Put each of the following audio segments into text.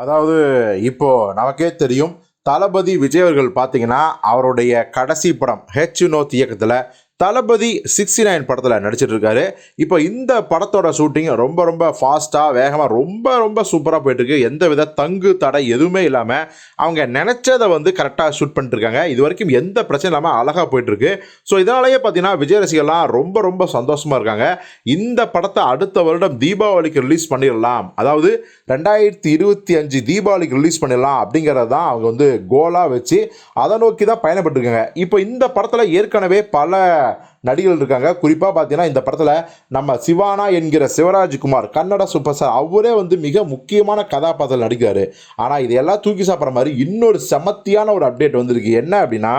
அதாவது இப்போ நமக்கே தெரியும் தளபதி விஜய் அவர்கள் பார்த்தீங்கன்னா அவருடைய கடைசி படம் ஹெச் நோத் இயக்கத்தில் தளபதி சிக்ஸ்டி நைன் படத்தில் நடிச்சிட்டு இருக்காரு இப்போ இந்த படத்தோட ஷூட்டிங் ரொம்ப ரொம்ப ஃபாஸ்ட்டாக வேகமாக ரொம்ப ரொம்ப சூப்பராக போயிட்டுருக்கு எந்த வித தங்கு தடை எதுவுமே இல்லாமல் அவங்க நினச்சதை வந்து கரெக்டாக ஷூட் பண்ணிட்டுருக்காங்க இது வரைக்கும் எந்த பிரச்சனையும் இல்லாமல் அழகாக போயிட்டுருக்கு ஸோ இதனாலேயே பார்த்தீங்கன்னா விஜய் ரசிகர்லாம் ரொம்ப ரொம்ப சந்தோஷமாக இருக்காங்க. இந்த படத்தை அடுத்த வருடம் தீபாவளிக்கு ரிலீஸ் பண்ணிடலாம். அதாவது ரெண்டாயிரத்தி இருபத்தி அஞ்சு தீபாவளிக்கு ரிலீஸ் பண்ணிடலாம் அப்படிங்கிறது தான் அவங்க வந்து கோலாக வச்சு அதை நோக்கி தான் பயணப்பட்டுருக்காங்க. இப்போ இந்த படத்தில் ஏற்கனவே பல sea, நடிகர்கள் இருக்காங்க. குறிப்பாக பார்த்தீங்கன்னா இந்த படத்தில் நம்ம சிவானா என்கிற சிவராஜ்குமார் கன்னட சூப்பர் ஸ்டார் அவரே வந்து மிக முக்கியமான கதாபாத்திரம் நடிக்கிறார். ஆனால் இதையெல்லாம் எல்லாம் தூக்கி சாப்பிட்ற மாதிரி இன்னொரு செமத்தியான ஒரு அப்டேட் வந்திருக்கு. என்ன அப்படின்னா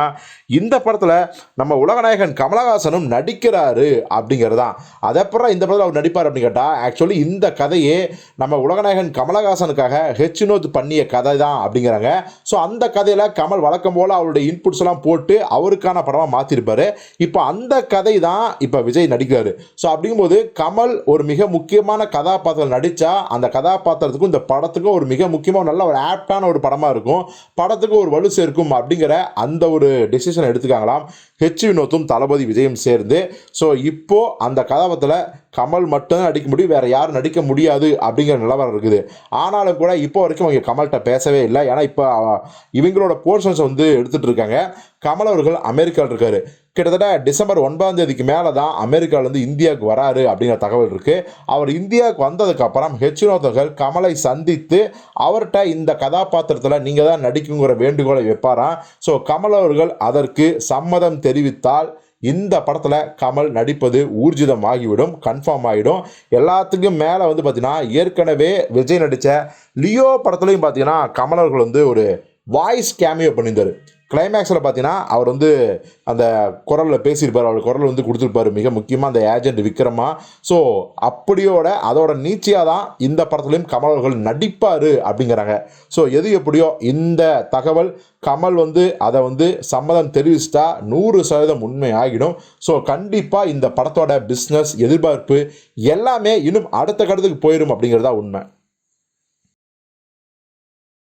இந்த படத்தில் நம்ம உலகநாயகன் கமலஹாசனும் நடிக்கிறாரு அப்படிங்கிறது தான் அதப்புறம் இந்த படத்தில் அவர் நடிப்பார் அப்படின்னு கேட்டால் ஆக்சுவலி இந்த கதையே நம்ம உலகநாயகன் கமலஹாசனுக்காக ஹெச்னோத் பண்ணிய கதை தான் அப்படிங்கிறாங்க. ஸோ அந்த கதையில் கமல் வழக்கம் போல் அவருடைய இன்புட்ஸ் எல்லாம் போட்டு அவருக்கான படமாக மாற்றிருப்பார் இப்போ அந்த கதை தான் இப்போ விஜய் நடிக்கிறாரு. ஸோ அப்படிங்கும்போது கமல் ஒரு மிக முக்கியமான கதாபாத்திரம் நடித்தா அந்த கதாபாத்திரத்துக்கும் இந்த படத்துக்கும் ஒரு மிக முக்கியமாக நல்ல ஒரு ஆப்டான ஒரு படமாக இருக்கும். படத்துக்கு ஒரு வலு சேர்க்கும் அப்படிங்கிற அந்த ஒரு டெசிஷன் எடுத்துக்காங்களாம் ஹெச் வினோத்தும் தளபதி விஜயும் சேர்ந்து. ஸோ இப்போது அந்த கதாபாத்திரத்தில் கமல் மட்டும்தான் நடிக்க முடியும் வேறு யாரும் நடிக்க முடியாது அப்படிங்கிற நிலவரம் இருக்குது. ஆனாலும் கூட இப்போ வரைக்கும் அவங்க கமல்கிட்ட பேசவே இல்லை. ஏன்னா இப்போ இவங்களோட போர்ஷன்ஸ் வந்து எடுத்துகிட்டு இருக்காங்க. கமல் அவர்கள் அமெரிக்காவில் இருக்காரு. கிட்டத்தட்ட டிசம்பர் ஒன்பதாம் தேதிக்கு மேலே தான் அமெரிக்காவிலேருந்து இந்தியாவுக்கு வராரு அப்படிங்கிற தகவல் இருக்குது அவர் இந்தியாவுக்கு வந்ததுக்கப்புறம் ஹெச்னோதர்கள் கமலை சந்தித்து அவர்கிட்ட இந்த கதாபாத்திரத்தில் நீங்கள் தான் நடிக்குங்கிற வேண்டுகோளை வைப்பாராம். ஸோ கமல் அவர்கள் அதற்கு சம்மதம் தெரிவித்தால் இந்த படத்தில் கமல் நடிப்பது ஊர்ஜிதம் ஆகிவிடும் கன்ஃபார்ம் ஆகிடும் எல்லாத்துக்கும் மேலே வந்து பார்த்திங்கன்னா ஏற்கனவே விஜய் நடித்த லியோ படத்துலையும் பார்த்தீங்கன்னா கமலர்கள் வந்து ஒரு வாய்ஸ் கேமியோ பண்ணியிருந்தார். கிளைமேக்ஸில் பார்த்தீங்கன்னா அவர் வந்து அந்த குரலில் பேசியிருப்பார். அவர் குரல் வந்து கொடுத்துருப்பாரு. மிக முக்கியமாக அந்த ஏஜென்ட் விக்ரமா. ஸோ அப்படியோட அதோட நீச்சியாக தான் இந்த படத்துலையும் கமல் அவர்கள் நடிப்பார் அப்படிங்கிறாங்க. ஸோ எது எப்படியோ இந்த தகவல் கமல் வந்து அதை வந்து சம்மதம் தெரிவிச்சிட்டா நூறு சதவீதம் உண்மை ஆகிடும் ஸோ கண்டிப்பாக இந்த படத்தோட பிஸ்னஸ் எதிர்பார்ப்பு எல்லாமே இன்னும் அடுத்த கட்டத்துக்கு போயிடும் அப்படிங்கிறதா உண்மை.